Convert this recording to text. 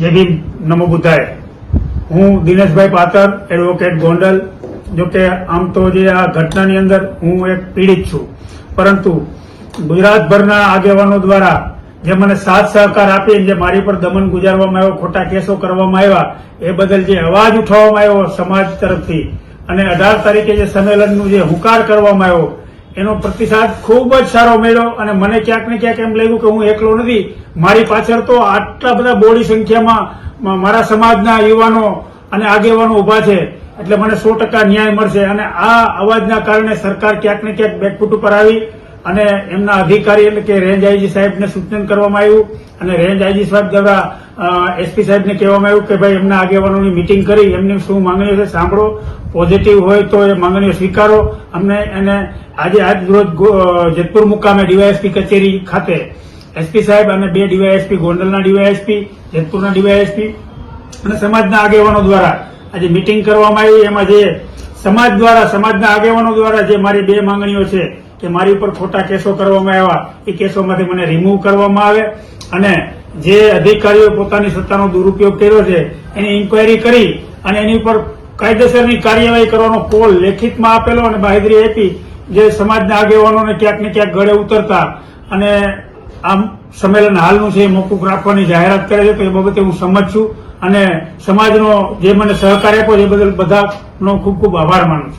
જય ભીમ નમો બુદ્ધાય હું દિનેશભાઈ પાતર એડવોકેટ ગોંડલ. જો કે આમ તો જે આ ઘટનાની અંદર હું એક પીડિત છું. પરંતુ ગુજરાતભરના આગેવાનો દ્વારા જે મને સાથ સહકાર આપી જે મારી પર દમન ગુજારવામાં આવ્યો, ખોટા કેસો કરવામાં આવ્યા, એ બદલ જે અવાજ ઉઠાવવામાં આવ્યો સમાજ તરફથી અને અઢાર તારીખે જે સંમેલનનું જે હુંકાર કરવામાં આવ્યો એનો પ્રતિસાદ ખૂબ જ સારો મળ્યો અને મને ક્યાંક ને ક્યાંક એમ લાગ્યું કે હું એકલો નથી. મારી પાછળ તો આટલા બધા બોડી સંખ્યામાં મારા સમાજના યુવાનો અને આગેવાનો ઊભા છે. એટલે મને સો ટકા ન્યાય મળશે અને આ અવાજના કારણે સરકાર ક્યાંક ને ક્યાંક બેકફૂટ ઉપર આવી. અને એમના અધિકારી એટલે કે રેન્જ આઈજી સાહેબને સૂચન કરવામાં આવ્યું અને રેન્જ આઈજી સાહેબ દ્વારા એસપી સાહેબને કહેવામાં આવ્યું કે ભાઈ એમના આગેવાનોની મિટિંગ કરી, એમની શું માંગણીઓ છે સાંભળો. પોઝિટિવ હોય તો એ માંગણીઓ સ્વીકારો. અમને એને આજે આજ રોજ જેતપુર મુકામે ડીવાયએસપી કચેરી ખાતે એસપી સાહેબ અને બે ડીવાયએસપી, ગોંડલના ડીવાયએસપી, જેતપુરના ડીવાયએસપી અને સમાજના આગેવાનો દ્વારા આજે મિટિંગ કરવામાં આવી. એમાં જે સમાજ દ્વારા, સમાજના આગેવાનો દ્વારા જે મારી બે માંગણીઓ છે કે મારી ઉપર ખોટા કેસો કરવામાં આવ્યા, એ કેસોમાંથી મને રિમૂવ કરવામાં આવે અને જે અધિકારીઓ પોતાની સત્તાનો દુરુપયોગ કર્યો છે, એની ઇન્કવાયરી કરી અને એની ઉપર કાયદેસરની કાર્યવાહી કરવાનો કોલ લેખિતમાં આપેલો અને બાહેદરી આપી, જે સમાજના આગેવાનોને ક્યાંક ને ક્યાંક ગળે ઉતરતા અને આમ સંમેલન હાલનું છે એ મોકૂફ રાખવાની જાહેરાત કરે છે, તો એ બાબતે હું સંમત છું અને સમાજનો જે મને સહકાર આપ્યો એ બદલ બધાનો ખૂબ ખૂબ આભાર માનું છું.